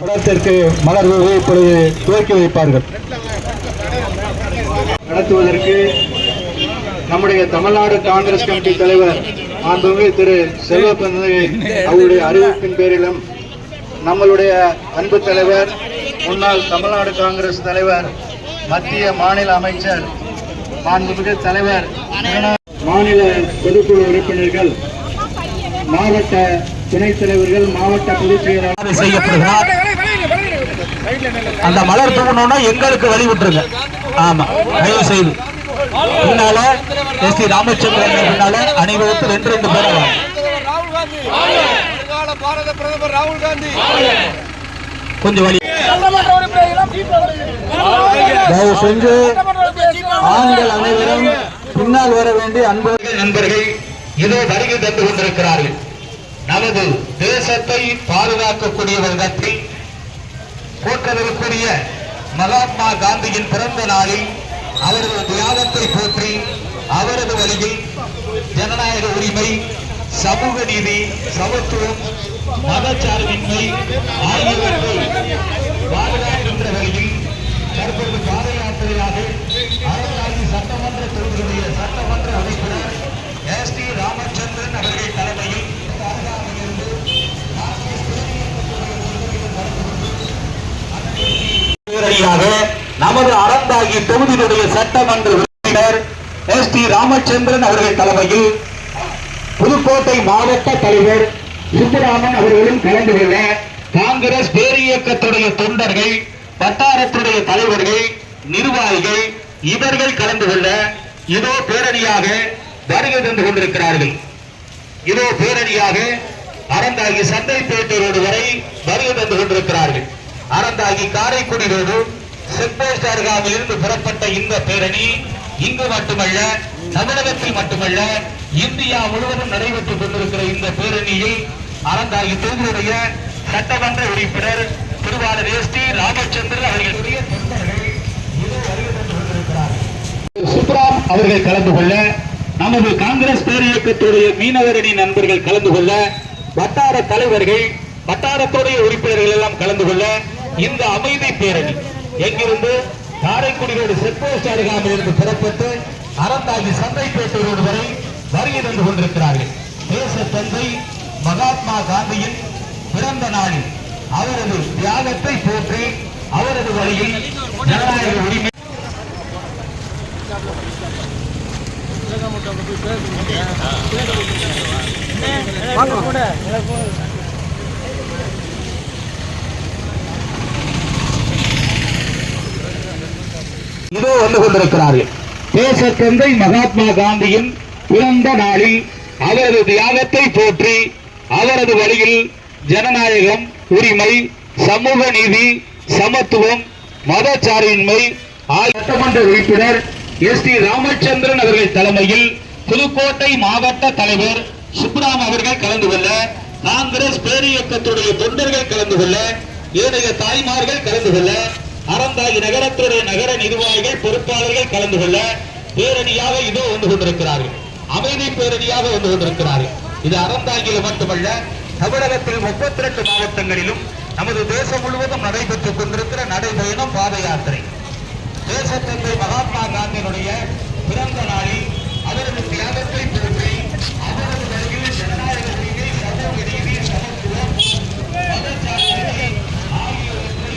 படத்திற்கு மலர் இப்பொழுது துவக்கி வைப்பார்கள். நடத்துவதற்கு நம்முடைய தமிழ்நாடு காங்கிரஸ் கமிட்டி தலைவர் மாண்புமிகு திரு செல்வப்பந்தை அவருடைய அறிவிப்பின் பேரிலும் நம்மளுடைய அன்பு தலைவர் முன்னாள் தமிழ்நாடு காங்கிரஸ் தலைவர் மத்திய மாநில அமைச்சர் மாண்புமிகு தலைவர் மாநில பொதுக்குழு உறுப்பினர்கள் மாவட்ட துணைத் தலைவர்கள் மாவட்ட பொதுச் செயலாளர் செய்யப்படுகிறார். அந்த மலர் தூவணும்னா எங்களுக்கு வழி விட்டுருங்க. ஆமா தயவு செய்து. பின்னால எஸ் டி ராமச்சந்திரன் பின்னால அணிவகுத்து ரெண்டு ரெண்டு பேர் ராகுல் காந்தி பாரத பிரதமர் ராகுல் காந்தி கொஞ்சம் வழி தயவு செஞ்சு ஆண்கள் அனைவரும் பின்னால் வர வேண்டிய அன்பர்கள் நண்பர்கள் இதோ வருகை தந்து கொண்டிருக்கிறார்கள். நமது தேசத்தை பாதுகாக்கக்கூடிய விதத்தில் போற்றதற்குரிய மகாத்மா காந்தியின் பிறந்த நாளில் அவரது தியாகத்தை போற்றி அவரது வழியில் ஜனநாயக உரிமை சமூக நீதி சமத்துவம் மதச்சார்பின்மை ஆகிய பாதுகாக்கின்ற வகையில் தற்போது பாத யாத்திரையாக அறந்தாங்கி சட்டமன்ற தொகுதியுடைய சட்டமன்ற உறுப்பினர் எஸ் டி ராமச்சந்திரன் அவர்கள் தலைமையில் அருகாமையிலிருந்து நேரடியாக நமது அறந்தாகி தொகுதியினுடைய சட்டமன்ற உறுப்பினர் எஸ் டி ராமச்சந்திரன் அவர்கள் தலைமையில் புதுக்கோட்டை மாவட்ட தலைவர் சுப்பராமன் அவர்களும் கலந்து கொள்ள காங்கிரஸ் பேரியக்கத்துடைய தொண்டர்கள் வட்டாரத்துடைய தலைவர்கள் நிர்வாகிகள் இவர்கள் கலந்து கொள்ள இதோ பேரணியாக வருகை தந்து கொண்டிருக்கிறார்கள். இதோ பேரணியாக அறந்தாகி சந்தைப்பேட்டை ரோடு வரை அறந்தாகி காரைக்குடி ரோடு செக்போஸ்ட் அருகாமையிலிருந்து புறப்பட்ட இந்த பேரணி இங்கு மட்டுமல்ல தமிழகத்தில் மட்டுமல்ல இந்தியா முழுவதும் நடைபெற்றுக் கொண்டிருக்கிற இந்த பேரணியை அறந்தாகி தொகுதியுடைய சட்டமன்ற உறுப்பினர் திருவாளர் எஸ் டி ராமச்சந்திரன் அவர்களுடைய சுப்ராம் அவர்கள் கலந்து கொள்ள நமது காங்கிரஸ் பேரியக்கத்துடைய மீனவரணி நண்பர்கள் கலந்து கொள்ள வட்டார தலைவர்கள் வட்டாரத்துடைய உறுப்பினர்கள் எல்லாம் கலந்து கொள்ள இந்த அமைதி பேரணி. எங்கிருந்து? காரைக்குடியோடு செக்போஸ்ட் அருகாமல் இருந்து புறப்பட்டு அறந்தாகி சந்தைப்பேட்டை ரோடு வரை வருகை தந்து கொண்டிருக்கிறார்கள். தேச தந்தை மகாத்மா காந்தியின் பிறந்த நாளில் அவரது தியாகத்தை போற்றி அவரது வழியில் ஜனநாயக உரிமை இதோ வந்து கொண்டிருக்கிறார்கள். தேசத்தந்தை மகாத்மா காந்தியின் பிறந்த நாளில் அவரது தியாகத்தை போற்றி அவரது வழியில் ஜனநாயகம் உரிமை சமூக நீதி சமத்துவம் மதச்சார்பின்மை சட்டமன்ற உறுப்பினர் எஸ் டி ராமச்சந்திரன் அவர்கள் தலைமையில் புதுக்கோட்டை மாவட்ட தலைவர் சுப்ராம் அவர்கள் கலந்து கொள்ள காங்கிரஸ் பேரியக்கத்துடைய தொண்டர்கள் கலந்து கொள்ள ஏனைய தாய்மார்கள் கலந்து கொள்ள அறந்தாகி நகரத்துடைய நகர நிர்வாகிகள் பொறுப்பாளர்கள் கலந்து கொள்ள பேரணியாக இதோ வந்து கொண்டிருக்கிறார்கள். அமைதி பேரணியாக வந்து கொண்டிருக்கிறார்கள். இது அறந்தாங்கியில் மட்டுமல்ல தமிழகத்தில் முப்பத்தி ரெண்டு மாவட்டங்களிலும் நமது தேசம் முழுவதும் நடைபெற்றுக் கொண்டிருக்கிற நடைபயணம் பாத யாத்திரை. தேசத்தந்தை மகாத்மா காந்தியினுடைய பிறந்த நாளில் அவரது தியாகத்தை பொறுப்பை அவரது வழியில் ஜனநாயக உரிமை சமூக நீதி சமத்துவம் ஆகியவற்றை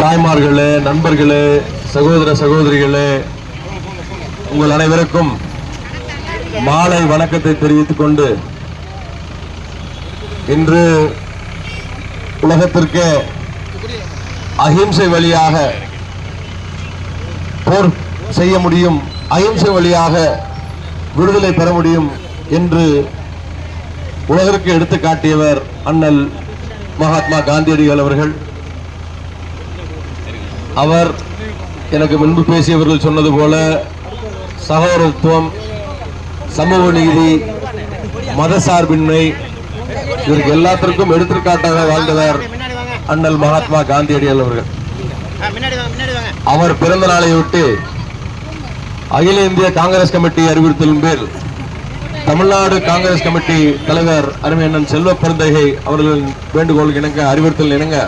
தாய்மார்களே நண்பர்களே சகோதர சகோதரிகளே உங்கள் அனைவருக்கும் மாலை வணக்கத்தை தெரிவித்துக் கொண்டு இன்று உலகத்திற்கு அகிம்சை வழியாக போர் செய்ய முடியும் அகிம்சை வழியாக விடுதலை பெற முடியும் என்று உலகிற்கு எடுத்து காட்டியவர் அண்ணல் மகாத்மா காந்தியடிகள் அவர்கள். அவர் எனக்கு முன்பு பேசியவர்கள் சொன்னது போல சகோதரத்துவம் சமூக நீதி மதசார்பின்மை இதற்கு எல்லாத்திற்கும் எடுத்துக்காட்டாக வாழ்ந்தவர் அண்ணல் மகாத்மா காந்தியடிகள் அவர்கள். அவர் பிறந்த நாளை விட்டு அகில இந்திய காங்கிரஸ் கமிட்டி அறிவுறுத்தலின் பேர் தமிழ்நாடு காங்கிரஸ் கமிட்டி தலைவர் அருமையண்ணன் செல்வ பெருந்தகை அவர்களின் வேண்டுகோள் இணங்க அறிவுறுத்தல் இணங்க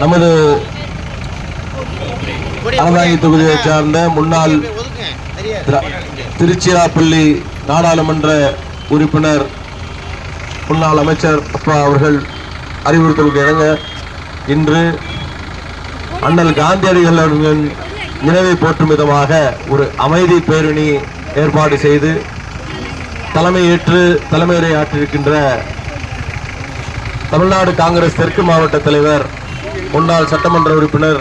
நமது அறந்தாங்கி தொகுதியை சார்ந்த முன்னாள் திர- திருச்சிராப்பள்ளி நாடாளுமன்ற உறுப்பினர் முன்னாள் அமைச்சர் அப்பா அவர்கள் அறிவுறுத்தலுக்கு இணங்க இன்று அண்ணல் காந்தியடிகள் அவர்களின் நினைவை போற்றும் விதமாக ஒரு அமைதி பேரணி ஏற்பாடு செய்து தலைமையேற்று தலைமையுரை ஆற்றிருக்கின்ற தமிழ்நாடு காங்கிரஸ் தெற்கு மாவட்ட தலைவர் முன்னாள் சட்டமன்ற உறுப்பினர்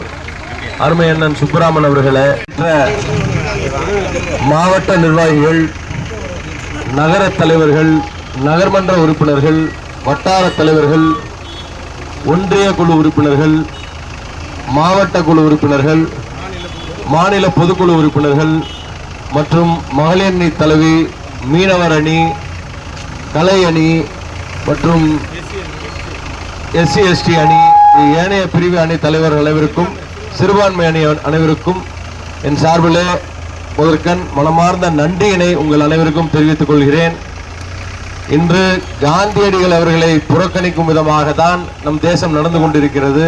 அருமை அண்ணன் சுப்பராமன் அவர்களை மாவட்ட நிர்வாகிகள் நகர தலைவர்கள் நகர்மன்ற உறுப்பினர்கள் வட்டார தலைவர்கள் ஒன்றிய குழு உறுப்பினர்கள் மாவட்ட குழு உறுப்பினர்கள் மாநில பொதுக்குழு உறுப்பினர்கள் மற்றும் மகளிர் அணி தலைவி மீனவர் அணி கலை அணி மற்றும் எஸ்சி எஸ்டி அணி ஏனைய பிரிவு அணி தலைவர் அனைவருக்கும் சிறுபான்மை அணி அனைவருக்கும் என் சார்பிலே முதற்கண் மனமார்ந்த நன்றியினை உங்கள் அனைவருக்கும் தெரிவித்துக் கொள்கிறேன். இன்று காந்தியடிகள் அவர்களை புறக்கணிக்கும் விதமாக தான் நம் தேசம் நடந்து கொண்டிருக்கிறது.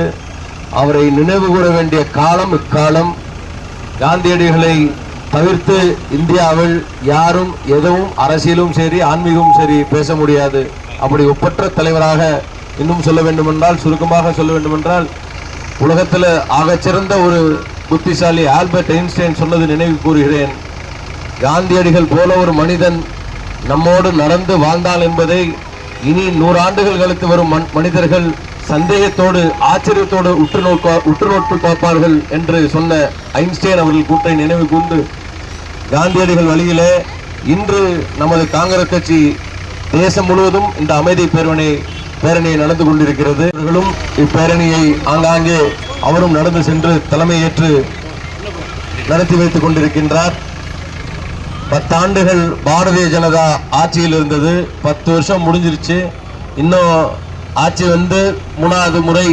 அவரை நினைவு கூற வேண்டிய காலம் இக்காலம். காந்தியடிகளை தவிர்த்து இந்தியாவில் யாரும் எதுவும் அரசியலும் சரி ஆன்மீகமும் சரி பேச முடியாது. அப்படி ஒப்பற்ற தலைவராக இன்னும் சொல்ல வேண்டுமென்றால் சுருக்கமாக சொல்ல வேண்டுமென்றால் உலகத்தில் ஆகச்சிறந்த ஒரு புத்திசாலி ஆல்பர்ட் ஐன்ஸ்டைன் சொன்னது நினைவு கூறுகிறேன். காந்தியடிகள் போல ஒரு மனிதன் நம்மோடு நடந்து வாழ்ந்தால் என்பதை இனி நூறாண்டுகள் கழித்து வரும் மன்- மனிதர்கள் சந்தேகத்தோடு ஆச்சரியத்தோடு உற்று நோக்க உற்று நோட்டு பார்ப்பார்கள் என்று சொன்ன ஐன்ஸ்டைன் அவர்கள் கூட்டை நினைவு கூர்ந்து காந்தியடிகள் வழியிலே இன்று நமது காங்கிரஸ் கட்சி தேசம் முழுவதும் இந்த அமைதி பேரணி பேரணியை நடந்து கொண்டிருக்கிறது. இவர்களும் இப்பேரணியை ஆங்காங்கே அவரும் நடந்து சென்று தலைமையேற்று நடத்தி வைத்துக் கொண்டிருக்கின்றார். பத்தாண்டுகள் பாரதிய ஜனதா ஆட்சியில் இருந்தது. பத்து வருஷம் முடிஞ்சிருச்சு. இன்னும் ஆட்சி வந்து மூணாவது முறை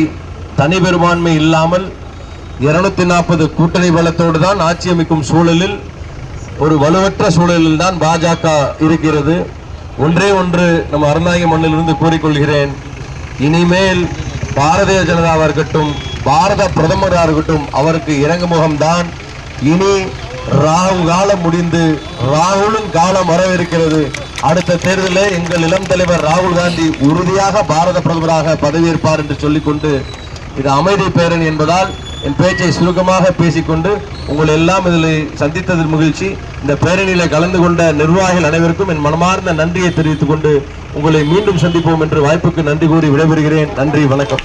தனி பெரும்பான்மை இல்லாமல் இருநூத்தி நாற்பது கூட்டணி பலத்தோடு தான் ஆட்சி அமைக்கும் சூழலில் ஒரு வலுவற்ற சூழலில் தான் பாஜக இருக்கிறது. ஒன்றே ஒன்று நம்ம அறந்தாங்கி மண்ணிலிருந்து கூறிக்கொள்கிறேன். இனிமேல் பாரதிய ஜனதாவாக இருக்கட்டும் பாரத பிரதமராக இருக்கட்டும் அவருக்கு இறங்கு முகம்தான் இனி ராகு காலம் முடிந்து ராகுலும் காலம் வரவிருக்கிறது அடுத்த தேர்தலில் எங்கள் இளம் தலைவர் ராகுல் காந்தி உறுதியாக பாரத பிரதமராக பதவியேற்பார் என்று சொல்லிக்கொண்டு இது அமைதி பேரணி என்பதால் என் பேச்சை சுருக்கமாக பேசிக்கொண்டு உங்களை எல்லாம் இதில் சந்தித்ததில் மகிழ்ச்சி. இந்த பேரணியில் கலந்து கொண்ட நிர்வாகிகள் அனைவருக்கும் என் மனமார்ந்த நன்றியை தெரிவித்துக் கொண்டு உங்களை மீண்டும் சந்திப்போம் என்று வாய்ப்புக்கு நன்றி கூறி விடைபெறுகிறேன். நன்றி வணக்கம்.